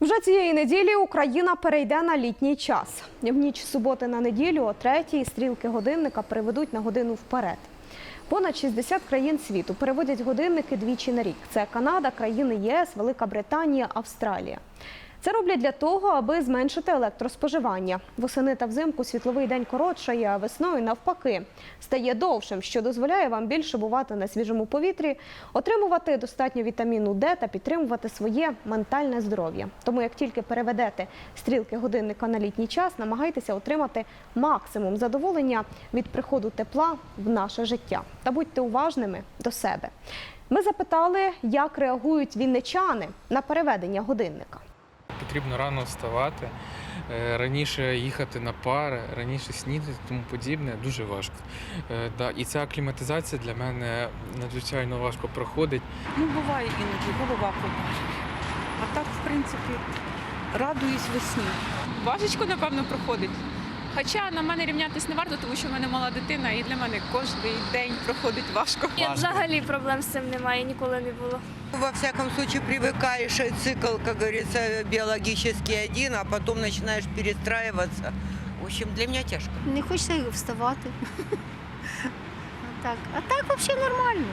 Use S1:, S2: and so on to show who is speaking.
S1: Вже цієї неділі Україна перейде на літній час. В ніч суботи на неділю о третій стрілки годинника переведуть на годину вперед. Понад 60 країн світу переводять годинники двічі на рік. Це Канада, країни ЄС, Велика Британія, Австралія. Це роблять для того, аби зменшити електроспоживання. Восени та взимку світловий день коротшає, а весною навпаки стає довшим, що дозволяє вам більше бувати на свіжому повітрі, отримувати достатньо вітаміну Д та підтримувати своє ментальне здоров'я. Тому як тільки переведете стрілки годинника на літній час, намагайтеся отримати максимум задоволення від приходу тепла в наше життя та будьте уважними до себе. Ми запитали, як реагують вінничани на переведення годинника.
S2: Потрібно рано вставати, е, раніше їхати на пари, раніше снідати, тому подібне дуже важко. Е, і ця акліматизація для мене надзвичайно важко проходить.
S3: Ну, буває іноді, голова побачить. А так, в принципі, радуюсь весні.
S4: Важечко, напевно, проходить. Хоча на мене рівнятись не варто, тому що в мене мала дитина, і для мене кожен день проходить важко.
S5: Ні, взагалі проблем з цим немає, ніколи не було.
S6: Во всяком случае, привыкаешь, цикл, как говорится, биологический один, а потом начинаешь перестраиваться. В общем, для меня тяжко.
S5: Не хочеться вставати. Так. А так взагалі нормально.